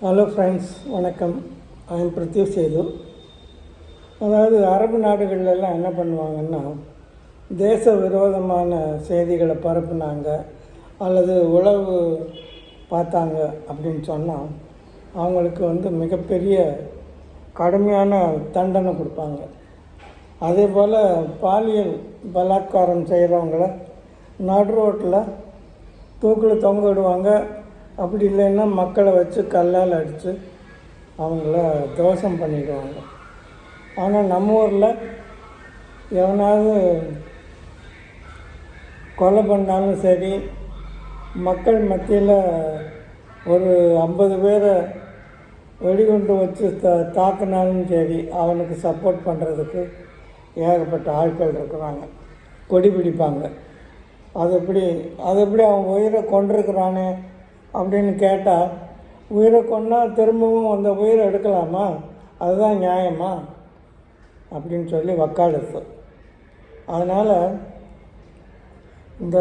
Hello friends வணக்கம். I'm Pratyush Sethu. அதாவது அரபு நாடுகள்லாம் எல்லாம் என்ன பண்ணுவாங்கன்னா தேச விரோதமான செய்திகளை பரப்புனாங்க அல்லது உளவு பார்த்தாங்க அப்படின்னு சொன்னால் அவங்களுக்கு வந்து மிகப்பெரிய கடுமையான தண்டனை கொடுப்பாங்க. அதே போல் பாலியல் பலாத்காரம் செய்கிறவங்கள நடு ரோட்டில் தூக்கில் தொங்க விடுவாங்க அப்படி இல்லைன்னா மக்களை வச்சு கல்லால் அடித்து அவங்கள தோஷம் பண்ணிடுவாங்க. ஆனால் நம்ம ஊரில் எவனாவது கொலை பண்ணாலும் சரி மக்கள் மத்தியில் ஒரு ஐம்பது பேரை வெடிகுண்டு வச்சு த தாக்குனாலும் சரி அவனுக்கு சப்போர்ட் பண்ணுறதுக்கு ஏகப்பட்ட ஆட்கள் இருக்கிறாங்க. கொடி பிடிப்பாங்க. அது எப்படி அது எப்படி அவன் உயிரை கொண்டிருக்கிறானே அப்படின்னு கேட்டால் உயிரை கொண்டா திரும்பவும் அந்த உயிரை எடுக்கலாமா? அதுதான் நியாயமா? அப்படின்னு சொல்லி வக்காலத்து அதனால் இந்த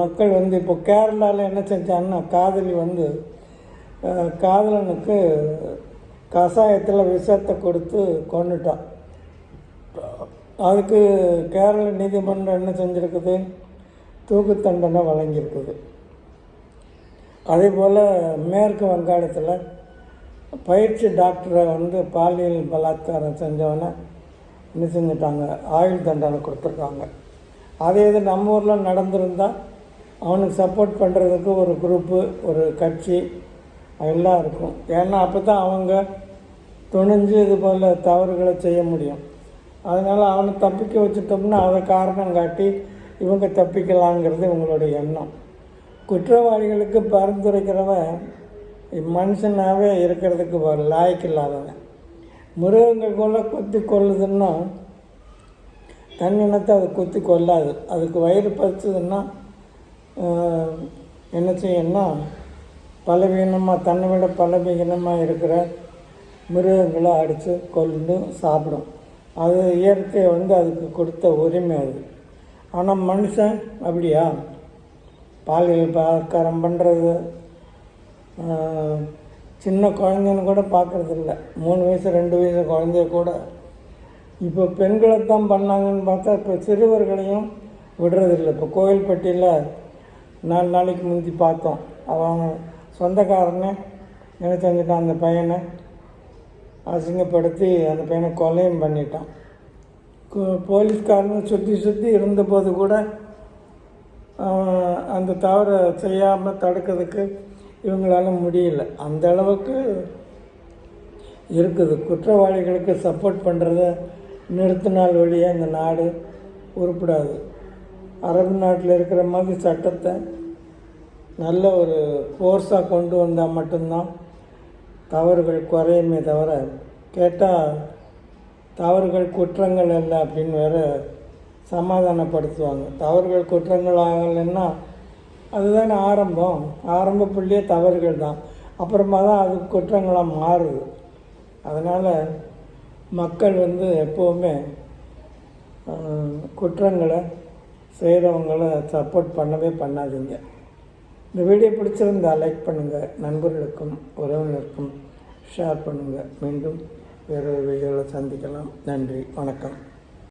மக்கள் வந்து இப்போ கேரளாவில் என்ன செஞ்சாங்கன்னா காதலி வந்து காதலனுக்கு கஷாயத்தில் விஷத்தை கொடுத்து கொண்டுட்டான் அதுக்கு கேரள நீதிமன்றம் என்ன செஞ்சுருக்குது? தூக்கு தண்டனை வழங்கியிருக்குது. அதே போல் மேற்கு வங்காளத்தில் பயிற்சி டாக்டரை வந்து பாலியல் பலாத்காரம் செஞ்சவனை என்ன செஞ்சிட்டாங்க? ஆயுள் தண்டனை கொடுத்துருக்காங்க. அதே இது நம்ம ஊரில் நடந்திருந்தால் அவனுக்கு சப்போர்ட் பண்ணுறதுக்கு ஒரு குரூப்பு ஒரு கட்சி எல்லாம் இருக்கும். ஏன்னா அப்போ தான் அவங்க துணிஞ்சு இது போல் தவறுகளை செய்ய முடியும். அதனால் அவனை தப்பிக்க வச்சுட்டோம்னா அதை காரணம் காட்டி இவங்க தப்பிக்கலாங்கிறது இவங்களுடைய எண்ணம். குற்றவாளிகளுக்கு பரிந்துரைக்கிறவன் மனுஷனாகவே இருக்கிறதுக்கு ஒரு லாய்க்கு இல்லாதவன் மிருகங்கள் கூட குத்தி கொல்லுதுன்னா தன்னினத்தை அது குத்தி கொள்ளாது அதுக்கு வயிறு பறிச்சதுன்னா என்ன செய்யணும்னா பலவீனமாக தன்னை விட பலவீனமாக இருக்கிற மிருகங்களை அடித்து கொண்டு சாப்பிடும். அது இயற்கை வந்து அதுக்கு கொடுத்த உரிமை அது. ஆனால் மனுஷன் அப்படியா? பாலியல் பலாத்காரம் பண்ணுறது சின்ன குழந்தைன்னு கூட பார்க்குறதில்ல மூணு வயசு ரெண்டு வயசு குழந்தைய கூட. இப்போ பெண்களை தான் பண்ணாங்கன்னு பார்த்தா இப்போ சிறுவர்களையும் விடுறதில்ல. இப்போ கோயில்பட்டியில் நாலு நாளைக்கு முந்தி பார்த்தோம். அவன் சொந்தக்காரனே என்ன செஞ்சிட்டான் அந்த பையனை. அசிங்கப்படுத்தி அந்த பையனை கொலையும் பண்ணிட்டான். கு- சுற்றி சுற்றி இருந்தபோது கூட அந்த தவறை செய்யாமல் தடுக்கிறதுக்கு இவங்களால முடியல. அந்த அளவுக்கு இருக்குது. குற்றவாளிகளுக்கு சப்போர்ட் பண்ணுறத நிறுத்தினால் வழியாக இந்த நாடு உருப்படாது. அரபு நாட்டில் இருக்கிற மாதிரி சட்டத்தை நல்ல ஒரு ஃபோர்ஸாக கொண்டு வந்தால் மட்டும்தான் தவறுகள் குறையுமே தவிர கேட்டால் தவறுகள் குற்றங்கள் அல்ல அப்படின்னு வேறு சமாதானப்படுத்துவாங்க. தவறுகள் குற்றங்கள் ஆகலைன்னா அதுதானே ஆரம்பம். ஆரம்ப புள்ளியே தவறுகள் தான். அப்புறமா தான் அது குற்றங்களாக மாறுது. அதனால் மக்கள் வந்து எப்போவுமே குற்றங்களை செய்கிறவங்களை சப்போர்ட் பண்ணவே பண்ணாதீங்க. இந்த வீடியோ பிடிச்சிருந்தா லைக் பண்ணுங்கள் நண்பர்களுக்கும் உறவினருக்கும் ஷேர் பண்ணுங்கள் மீண்டும் வேறொரு வீடியோவில் சந்திக்கலாம். நன்றி. வணக்கம்.